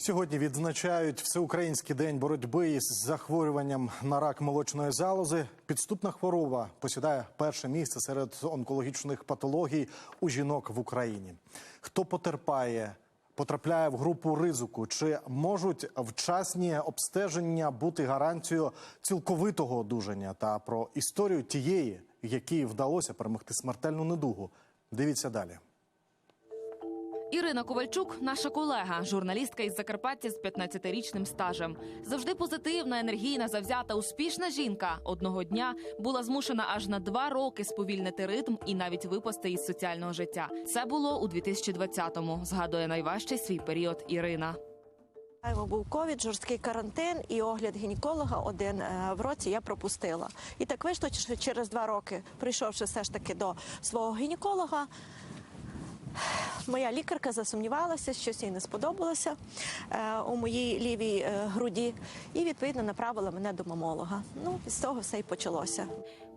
Сьогодні відзначають всеукраїнський день боротьби із захворюванням на рак молочної залози. Підступна хвороба посідає перше місце серед онкологічних патологій у жінок в Україні. Хто потерпає, потрапляє в групу ризику? Чи можуть вчасні обстеження бути гарантією цілковитого одужання? Та про історію тієї, якій вдалося перемогти смертельну недугу. Дивіться далі. Ірина Ковальчук, наша колега, журналістка із Закарпаття з 15-річним стажем. Завжди позитивна, енергійна, завзята, успішна жінка. Одного дня була змушена аж на два роки сповільнити ритм і навіть випасти із соціального життя. Це було у 2020-му, Згадує найважчий свій період Ірина. Був ковід, жорсткий карантин і огляд гінеколога один е, в році я пропустила. І так вийшло, що через два роки, прийшовши все ж таки до свого гінеколога, моя лікарка засумнівалася, щось їй не сподобалося е, у моїй лівій е, груді, і відповідно направила мене до мамолога. Ну, з того все і почалося.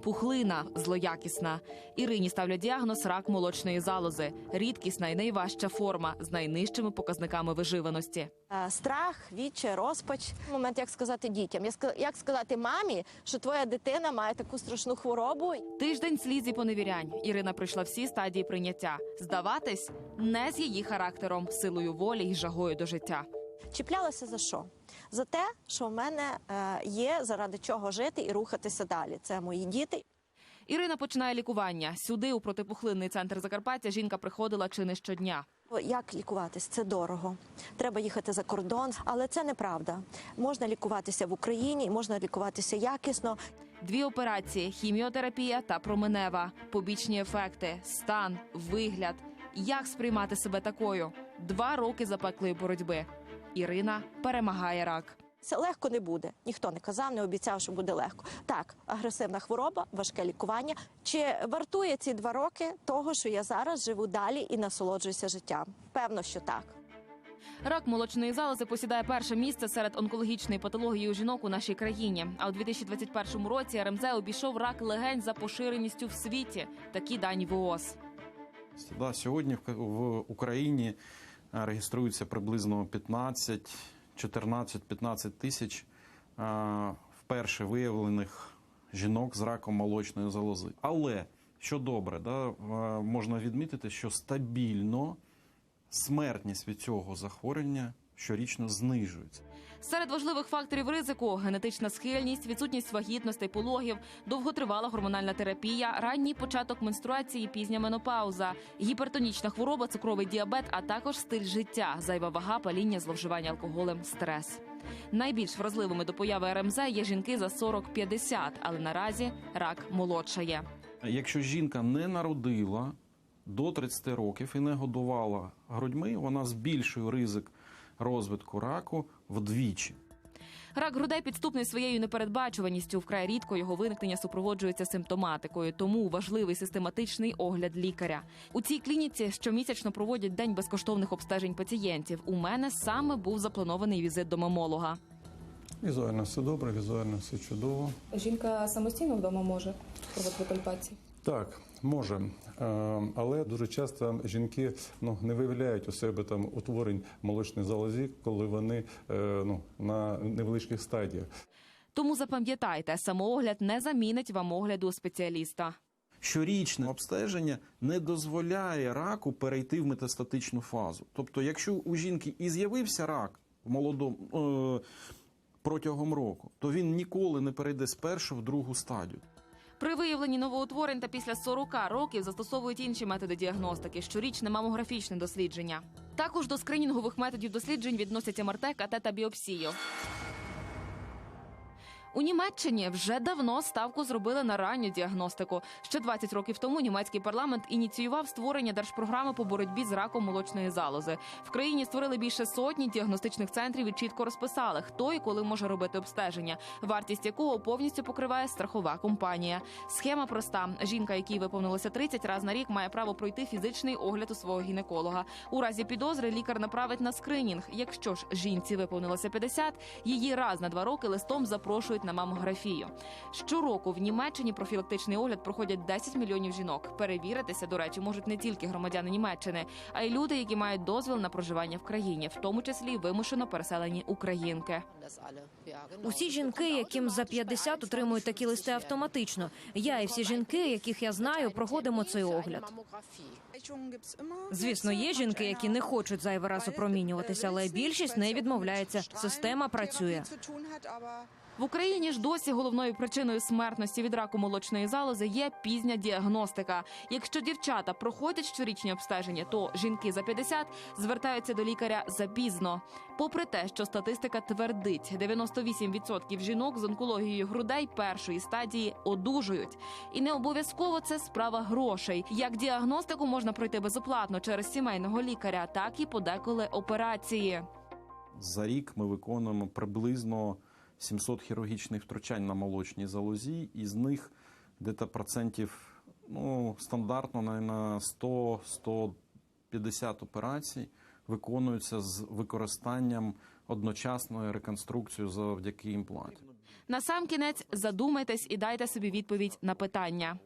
Пухлина злоякісна. Ірині ставлять діагноз рак молочної залози. Рідкісна і найважча форма з найнижчими показниками виживаності. Е, Страх, відчай, розпач. Момент, як сказати дітям, як сказати мамі, що твоя дитина має таку страшну хворобу, Тиждень сліз і поневірянь. Ірина пройшла всі стадії прийняття. Здаватись не з її характером, силою волі і жагою до життя. Чіплялася за що? За те, що в мене е, є заради чого жити і рухатися далі. Це мої діти. Ірина починає лікування. Сюди, у протипухлинний центр Закарпаття, жінка приходила чи не щодня. Як лікуватись? Це дорого. Треба їхати за кордон, але це неправда. Можна лікуватися в Україні, можна лікуватися якісно. Дві операції: хіміотерапія та променева, побічні ефекти, стан, вигляд. Як сприймати себе такою? Два роки запеклої боротьби. Ірина перемагає рак. Це легко не буде. Ніхто не казав, не обіцяв, що буде легко. Так, агресивна хвороба, важке лікування. Чи вартує ці два роки того, що я зараз живу далі і насолоджуюся життям? Певно, що так. Рак молочної залози посідає перше місце серед онкологічної патології у жінок у нашій країні. А у 2021 році РМЗ обійшов рак легень за поширеністю в світі. Такі дані ВООЗ. Да, сьогодні в- в Україні реєструється приблизно 15, 14-15 тисяч е, вперше виявлених жінок з раком молочної залози. Але що добре, да, е, можна відмітити, що стабільно смертність від цього захворювання щорічно знижується. Серед важливих факторів ризику генетична схильність, відсутність вагітностей, пологів, довготривала гормональна терапія, ранній початок менструації, пізня менопауза, гіпертонічна хвороба, цукровий діабет, а також стиль життя, зайва вага, паління, зловживання алкоголем, стрес. Найбільш вразливими до появи РМЗ є жінки за 40-50, але наразі рак молодшає. Якщо жінка не народила до 30 років і не годувала грудьми, вона збільшує ризик розвитку раку вдвічі. Рак грудей підступний своєю непередбачуваністю. Вкрай рідко його виникнення супроводжується симптоматикою, тому важливий систематичний огляд лікаря. У цій клініці щомісячно проводять день безкоштовних обстежень пацієнтів. У мене саме був запланований візит до мамолога. Візуально все добре, візуально все чудово. Жінка самостійно вдома може проводити пальпації. Так, може, але дуже часто жінки ну, не виявляють у себе там утворень молочної залозі, коли вони е, ну, на невеличких стадіях. Тому запам'ятайте, самоогляд не замінить вам огляду спеціаліста. Щорічне обстеження не дозволяє раку перейти в метастатичну фазу. Тобто, якщо у жінки і з'явився рак в молодому е, протягом року, то він ніколи не перейде з першої в другу стадію. При виявленні новоутворень та після 40 років застосовують інші методи діагностики, щорічне мамографічне дослідження. Також до скринінгових методів досліджень відносять МРТ, КТ та біопсію. У Німеччині вже давно ставку зробили на ранню діагностику. Ще 20 років тому німецький парламент ініціював створення держпрограми по боротьбі з раком молочної залози. В країні створили більше сотні діагностичних центрів і чітко розписали, хто і коли може робити обстеження, вартість якого повністю покриває страхова компанія. Схема проста: жінка, якій виповнилося 30 раз на рік, має право пройти фізичний огляд у свого гінеколога. У разі підозри лікар направить на скринінг. Якщо ж жінці виповнилося 50, її раз на два роки листом запрошують приходять на мамографію. Щороку в Німеччині профілактичний огляд проходять 10 мільйонів жінок. Перевіритися, до речі, можуть не тільки громадяни Німеччини, а й люди, які мають дозвіл на проживання в країні, в тому числі вимушено переселені українки. Усі жінки, яким за 50, отримують такі листи автоматично. Я і всі жінки, яких я знаю, проходимо цей огляд. Звісно, є жінки, які не хочуть зайвий раз опромінюватися, але більшість не відмовляється. Система працює. В Україні ж досі головною причиною смертності від раку молочної залози є пізня діагностика. Якщо дівчата проходять щорічні обстеження, то жінки за 50 звертаються до лікаря запізно. Попри те, що статистика твердить, 98% жінок з онкологією грудей першої стадії одужують. І не обов'язково це справа грошей. Як діагностику можна пройти безоплатно через сімейного лікаря, так і подеколи операції. За рік ми виконуємо приблизно 700 хірургічних втручань на молочній залозі, із них десь процентів ну, стандартно на 100-150 операцій виконуються з використанням одночасної реконструкції завдяки імпланту. Насамкінець задумайтесь і дайте собі відповідь на питання.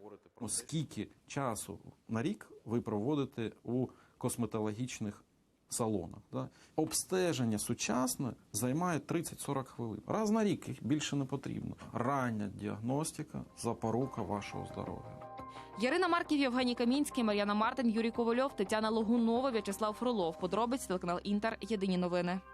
Скільки часу на рік ви проводите у косметологічних салонах? Да? Обстеження сучасне займає 30-40 хвилин. Раз на рік їх більше не потрібно. Рання діагностика запорука вашого здоров'я. Ярина Марків, Євгеній Камінський, Мар'яна Мартин, Юрій Ковальов, Тетяна Логунова, В'ячеслав Фролов. Подробиць телеканал Інтер. Єдині новини.